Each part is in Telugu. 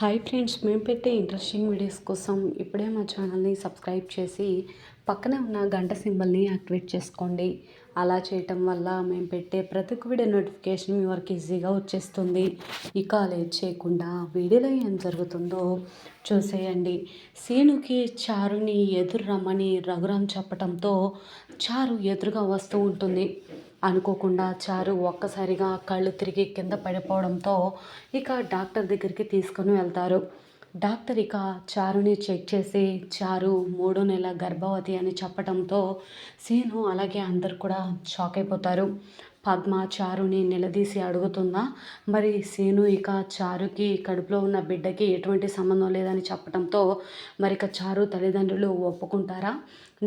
హాయ్ ఫ్రెండ్స్ మేము పెట్టే ఇంట్రెస్టింగ్ వీడియోస్ కోసం ఇప్పుడే మా ఛానల్ని సబ్స్క్రైబ్ చేసి పక్కనే ఉన్న గంట సింబల్ని యాక్టివేట్ చేసుకోండి. అలా చేయటం వల్ల మేము పెట్టే ప్రతి ఒక్క వీడియో నోటిఫికేషన్ మీ వరకు ఈజీగా వచ్చేస్తుంది. ఇక లేట్ చేయకుండా వీడియోలో ఏం జరుగుతుందో చూసేయండి. సీనుకి చారుని ఎదురు రమ్మని రఘురామ్ చెప్పటంతో చారు ఎదురుగా వస్తూ ఉంటుంది. అనుకోకుండా చారు ఒక్కసారిగా కళ్ళు తిరిగి కింద పడిపోవడంతో ఇక డాక్టర్ దగ్గరికి తీసుకొని వెళ్తారు. డాక్టర్ ఇక చారుని చెక్ చేసి చారు మూడో నెల గర్భవతి అని చెప్పడంతో సీను అలాగే అందరు కూడా షాక్ అయిపోతారు. పద్మ చారుని నిలదీసి అడుగుతుందా మరి సీను ఇక చారుకి కడుపులో ఉన్న బిడ్డకి ఎటువంటి సంబంధం లేదని చెప్పడంతో మరి ఇక చారు తల్లిదండ్రులు ఒప్పుకుంటారా?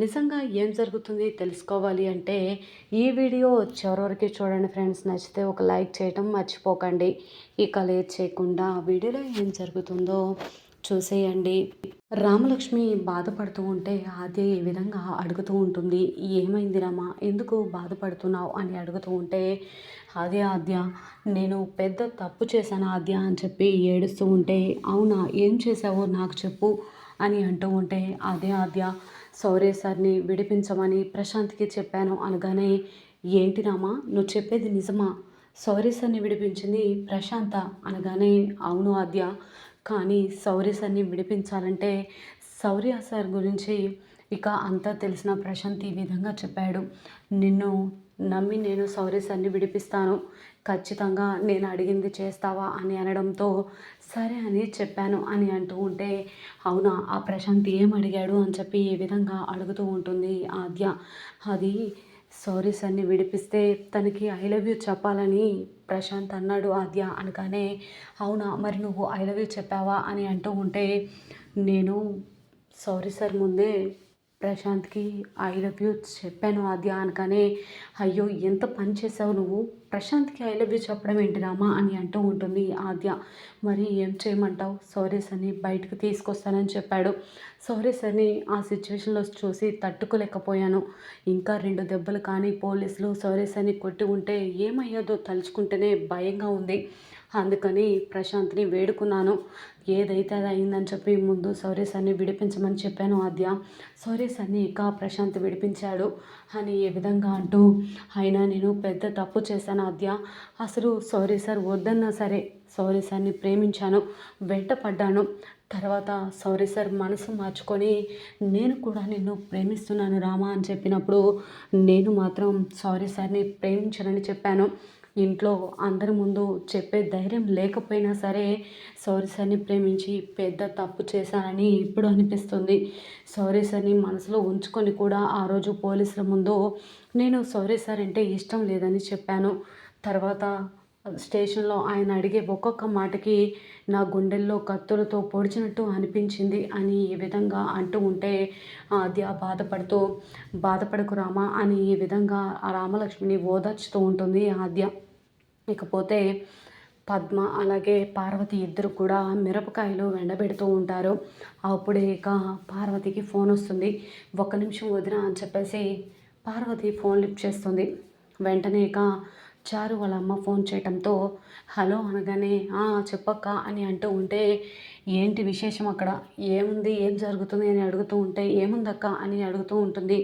నిజంగా ఏం జరుగుతుంది తెలుసుకోవాలి అంటే ఈ వీడియో చివరికి చూడండి ఫ్రెండ్స్. నచ్చితే ఒక లైక్ చేయటం మర్చిపోకండి. ఇక లేట్ చేయకుండా వీడియోలో ఏం జరుగుతుందో చూసేయండి. రామలక్ష్మి బాధపడుతూ ఉంటే ఆద్య ఈ విధంగా అడుగుతూ ఉంటుంది ఏమైంది రామా? ఎందుకు బాధపడుతున్నావు? అని అడుగుతూ ఉంటే అదే ఆద్య నేను పెద్ద తప్పు చేశాను ఆద్య అని చెప్పి ఏడుస్తూ ఉంటే అవునా? ఏం చేసావో నాకు చెప్పు అని అంటూ ఉంటే అదే ఆద్య సౌరే సార్ని విడిపించమని ప్రశాంత్కి చెప్పాను అనగానే ఏంటి రామా? నువ్వు చెప్పేది నిజమా? సౌరే సార్ని విడిపించింది ప్రశాంత అనగానే అవును ఆద్య కానీ శౌర్య సార్ని విడిపించాలంటే సౌర్య సార్ గురించి ఇక అంతా తెలిసిన ప్రశాంత్ ఈ విధంగా చెప్పాడు. నిన్ను నమ్మి నేను శౌర్య సార్ని విడిపిస్తాను. ఖచ్చితంగా నేను అడిగింది చేస్తావా అని అనడంతో సరే అని చెప్పాను అని అంటూ ఉంటే అవునా ఆ ప్రశాంత్ ఏం అడిగాడు అని చెప్పి ఏ విధంగా అడుగుతూ ఉంటుంది ఆద్య. అది సారీస్ అన్నీ విడిపిస్తే తనకి ఐ లవ్ యూ చెప్పాలని ప్రశాంత్ అన్నాడు ఆద్య అనగానే అవునా మరి నువ్వు ఐ లవ్ యూ చెప్పావా? అని అంటూ ఉంటే నేను సారీ సార్ ముందే ప్రశాంత్కి ఐ లవ్ యూ చెప్పాను ఆద్య అనగానే అయ్యో ఎంత పని చేసావు నువ్వు? ప్రశాంత్కి ఐ లవ్ యూ చెప్పడం ఏంటి రామా అని అంటూ ఉంటుంది ఆద్య. మరి ఏం చేయమంటావు? సారీ అని బయటకు తీసుకొస్తానని చెప్పాడు. సారీ అని ఆ సిచ్యువేషన్లో చూసి తట్టుకోలేకపోయాను. ఇంకా రెండు దెబ్బలు కానీ పోలీసులు సారీ అని కొట్టి ఉంటే ఏమయ్యేదో తలుచుకుంటేనే భయంగా ఉంది. అందుకని ప్రశాంత్ని వేడుకున్నాను. ఏదైతే అది అయిందని చెప్పి ముందు సౌర్య సార్ని విడిపించమని చెప్పాను ఆద్య. సౌర్య అన్ని ఇక ప్రశాంత్ విడిపించాడు అని ఏ విధంగా అంటూ అయినా నేను పెద్ద తప్పు చేశాను ఆద్య. అసలు సౌర్య సార్ వద్దన్నా సరే సౌర్య సార్ని ప్రేమించాను వెంట పడ్డాను తర్వాత సౌరీ సార్ మనసు మార్చుకొని నేను కూడా నిన్ను ప్రేమిస్తున్నాను రామా అని చెప్పినప్పుడు నేను మాత్రం సారీ సార్ని ప్రేమించనని చెప్పాను. ఇంట్లో అందరి ముందు చెప్పే ధైర్యం లేకపోయినా సరే సౌరీ సార్ని ప్రేమించి పెద్ద తప్పు చేశానని ఇప్పుడు అనిపిస్తుంది. సౌరీ సార్ని మనసులో ఉంచుకొని కూడా ఆ రోజు పోలీసుల ముందు నేను సౌరీ సార్ అంటే ఇష్టం లేదని చెప్పాను. తర్వాత స్టేషన్లో ఆయన అడిగే ఒక్కొక్క మాటకి నా గుండెల్లో కత్తులతో పొడిచినట్టు అనిపించింది అని ఈ విధంగా అంటూ ఉంటే ఆద్య బాధపడుతూ బాధపడకు రామా అని ఈ విధంగా ఆ రామలక్ష్మిని ఓదార్చుతూ ఉంటుంది ఆద్య. ఇకపోతే పద్మ అలాగే పార్వతి ఇద్దరు కూడా మిరపకాయలు ఎండబెడుతూ ఉంటారు. అప్పుడే ఇక పార్వతికి ఫోన్ వస్తుంది. ఒక్క నిమిషం వదిన అని చెప్పేసి పార్వతి ఫోన్ లిఫ్ట్ చేస్తుంది. వెంటనే ఇక చారు వాళ్ళ అమ్మ ఫోన్ చేయటంతో. హలో అనగానే చెప్పక్క అని అంటూ ఉంటే ఏంటి విశేషం అక్కడ? ఏముంది? ఏం జరుగుతుంది? అని అడుగుతూ ఉంటే ఏముందక్క? అని అడుగుతూ ఉంటుంది.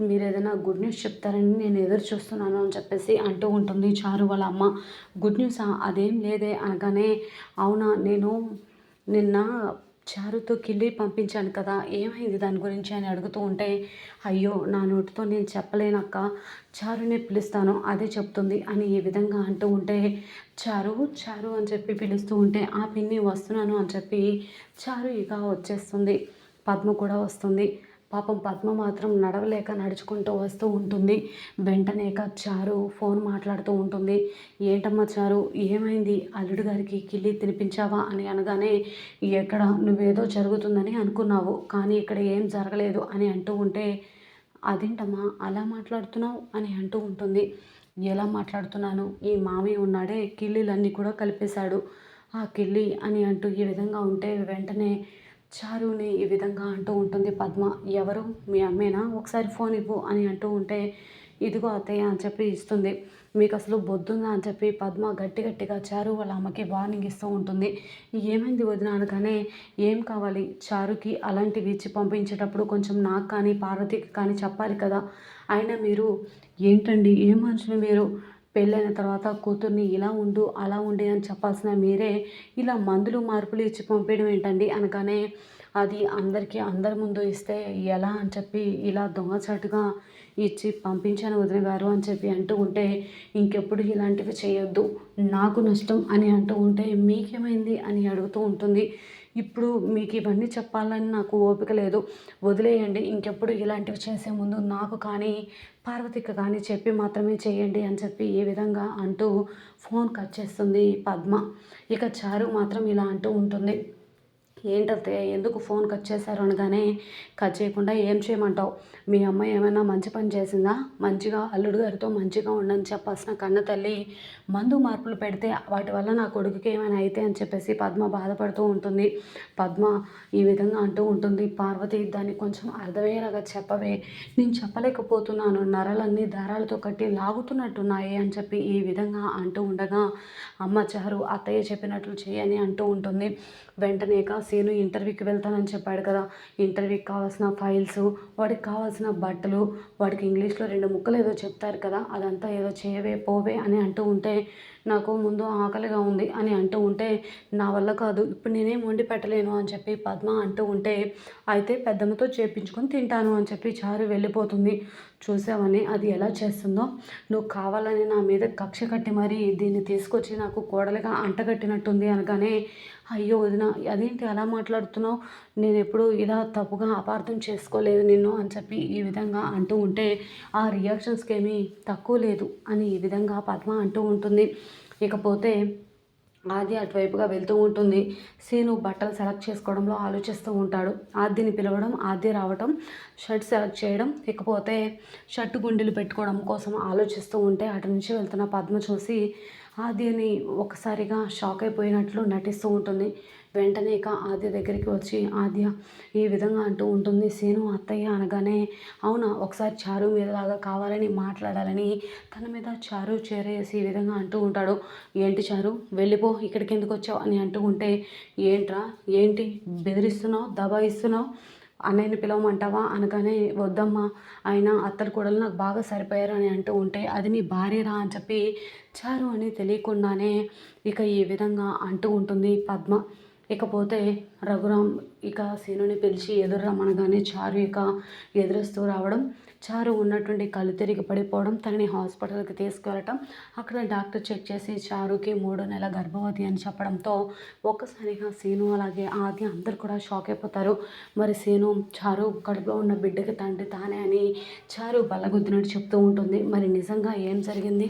మీరు ఏదైనా గుడ్ న్యూస్ చెప్తారని నేను ఎదురు చూస్తున్నాను అని చెప్పేసి అంటూ ఉంటుంది చారు వాళ్ళ అమ్మ. గుడ్ న్యూసా? అదేం లేదే అనగానే అవునా? నేను నిన్న చారుతో కిళ్ళి పంపించాను కదా ఏమైంది దాని గురించి అని అడుగుతూ ఉంటే అయ్యో నా నోటితో నేను చెప్పలేనక్క చారునే పిలుస్తాను అదే చెప్తుంది అని ఈ విధంగా అంటూ ఉంటే చారు చారు అని చెప్పి పిలుస్తూ ఉంటే ఆ పిన్ని వస్తున్నాను అని చెప్పి చారు ఇక వచ్చేస్తుంది పద్మ కూడా వస్తుంది. పాపం పద్మ మాత్రం నడవలేక నడుచుకుంటూ వస్తూ ఉంటుంది. వెంటనే చారు ఫోన్ మాట్లాడుతూ ఉంటుంది. ఏంటమ్మా చారు ఏమైంది? అల్లుడు గారికి కిల్లి తినిపించావా? అని అనగానే ఎక్కడ? నువ్వేదో జరుగుతుందని అనుకున్నావు. కానీ ఇక్కడ ఏం జరగలేదు అని అంటూ ఉంటే అదేంటమ్మా? అలా మాట్లాడుతున్నావు? అని అంటూ ఉంటుంది. ఎలా మాట్లాడుతున్నాను? ఈ మామి ఉన్నాడే కిల్లీలన్నీ కూడా కలిపేశాడు. ఆ కిల్లి అని అంటూ ఈ విధంగా ఉంటే వెంటనే చారుని ఈ విధంగా అంటూ ఉంటుంది పద్మ. ఎవరు? మీ అమ్మేనా? ఒకసారి ఫోన్ ఇవ్వు అని అంటూ ఉంటే ఇదిగో అత్తయ్య అని చెప్పి ఇస్తుంది. మీకు అసలు బొద్దుందా అని చెప్పి పద్మ గట్టి గట్టిగా చారు వాళ్ళ అమ్మకి వార్నింగ్ ఇస్తూ ఉంటుంది. ఏమైంది వదిన అనగానే ఏం కావాలి? చారుకి అలాంటివి ఇచ్చి పంపించేటప్పుడు కొంచెం నాకు కానీ పార్వతికి కానీ చెప్పాలి కదా. అయినా మీరు ఏంటండి? ఏం మనుషులు మీరు? పెళ్ళైన తర్వాత కూతుర్ని ఇలా ఉండు అలా ఉండి అని చెప్పాల్సిన మీరే ఇలా మందులు మార్పులు ఇచ్చి పంపించడం ఏంటండి? అనగానే అది అందరికీ అందరి ముందు ఇస్తే ఎలా అని చెప్పి ఇలా దొంగచాటుగా ఇచ్చి పంపించాను వదిన గారు అని చెప్పి అంటూ ఉంటే ఇంకెప్పుడు ఇలాంటివి చేయొద్దు నాకు నష్టం అని అంటూ ఉంటే మీకేమైంది అని అడుగుతూ ఉంటుంది. ఇప్పుడు మీకు ఇవన్నీ చెప్పాలని నాకు ఓపిక లేదు. వదిలేయండి. ఇంకెప్పుడు ఇలాంటివి చేసే ముందు నాకు కానీ పార్వతికి కానీ చెప్పి మాత్రమే చేయండి అని చెప్పి ఏ విధంగా అంటూ ఫోన్ కట్ చేస్తుంది పద్మ. ఇక చారు మాత్రం ఇలా అంటూ ఉంటుంది. ఏంటంటే ఎందుకు ఫోన్ కట్ చేశారు అనగానే కట్ చేయకుండా ఏం చేయమంటావు? మీ అమ్మాయి ఏమైనా మంచి పని చేసిందా? మంచిగా అల్లుడు గారితో మంచిగా ఉండని చెప్పాల్సిన కన్న తల్లి మందు మార్పులు పెడితే వాటి వల్ల నా కొడుకుకి ఏమైనా అయితే అని చెప్పేసి పద్మ బాధపడుతూ ఉంటుంది. పద్మ ఈ విధంగా అంటూ ఉంటుంది. పార్వతి దాన్ని కొంచెం అర్థమయ్యేలాగా చెప్పవే. నేను చెప్పలేకపోతున్నాను. నరలన్నీ దారాలతో కట్టి లాగుతున్నట్టున్నాయి అని చెప్పి ఈ విధంగా అంటూ ఉండగా అమ్మ చారు అత్తయ్య చెప్పినట్లు చేయని అంటూ ఉంటుంది. వెంటనే సీను ఇంటర్వ్యూకి వెళ్తానని చెప్పాడు కదా. ఇంటర్వ్యూకి కావాల్సిన ఫైల్స్ వాడికి కావాల్సిన బట్టలు వాడికి ఇంగ్లీష్లో రెండు ముక్కలు ఏదో చెప్తారు కదా అదంతా ఏదో చేయవే పోవే అని అంటూ ఉంటే నాకు ముందు ఆకలిగా ఉంది అని అంటూ ఉంటే నా వల్ల కాదు ఇప్పుడు నేనేం వండి పెట్టలేను అని చెప్పి పద్మ అంటూ ఉంటే అయితే పెద్దమ్మతో చేపించుకొని తింటాను అని చెప్పి చారు వెళ్ళిపోతుంది. చూసావని అది ఎలా చేస్తుందో. నువ్వు కావాలని నా మీద కక్ష కట్టి మరీ దీన్ని తీసుకొచ్చి నాకు కోడలిగా అంటగట్టినట్టుంది అనగానే అయ్యో వదిన అదేంటి అలా మాట్లాడుతున్నావు? నేను ఎప్పుడు ఇలా తప్పుగా అపార్థం చేసుకోలేదు నిన్ను అని చెప్పి ఈ విధంగా అంటూ ఉంటే ఆ రియాక్షన్స్కి ఏమీ తక్కువ లేదు అని ఈ విధంగా పద్మ అంటూ ఉంటుంది. ఇకపోతే ఆది అటువైపుగా వెళ్తూ ఉంటుంది. సీను బట్టలు సెలెక్ట్ చేసుకోవడంలో ఆలోచిస్తూ ఉంటాడు. ఆదిని పిలవడం ఆది రావడం షర్ట్ సెలెక్ట్ చేయడం ఇకపోతే షర్ట్ గుండెలు పెట్టుకోవడం కోసం ఆలోచిస్తూ ఉంటే అటు నుంచి వెళ్తున్న పద్మ చూసి ఆద్యని ఒకసారిగా షాక్ అయిపోయినట్లు నటిస్తూ ఉంటుంది. వెంటనే ఇక ఆద్య దగ్గరికి వచ్చి ఆద్య ఈ విధంగా అంటూ ఉంటుంది. సీను అత్తయ్య అనగానే అవునా ఒకసారి చారు మీద లాగా కావాలని మాట్లాడాలని తన మీద చారు చేరేసి ఈ విధంగా అంటూ ఉంటాడు. ఏంటి చారు వెళ్ళిపో ఇక్కడికి ఎందుకు వచ్చావు? అని అంటూ ఉంటే ఏంట్రా ఏంటి? బెదిరిస్తున్నావు? దబాయిస్తున్నావు? అన్నయ్యని పిలవమంటావా అనగానే వద్దమ్మా ఆయన అత్తలు కూడా నాకు బాగా సరిపోయారు అని అంటూ ఉంటే అది నీ భార్యరా అని చెప్పి చారు అని తెలియకుండానే ఇక ఈ విధంగా అంటూ ఉంటుంది పద్మ. ఇకపోతే రఘురామ్ ఇక సీనుని పిలిచి ఎదురు రమ్మనగానే చారు ఇక ఎదురుస్తూ రావడం చారు ఉన్నటువంటి కళ్ళు తిరిగి పడిపోవడం తనని హాస్పిటల్కి తీసుకెళ్ళటం అక్కడ డాక్టర్ చెక్ చేసి చారుకి మూడో నెల గర్భవతి అని చెప్పడంతో ఒక్కసారిగా సీను అలాగే ఆది అందరు కూడా షాక్ అయిపోతారు. మరి సీను చారు కడుపులో ఉన్న బిడ్డకి తండ్రి తానే అని చారు బల్లగుద్దినట్టు చెప్తూ ఉంటుంది. మరి నిజంగా ఏం జరిగింది?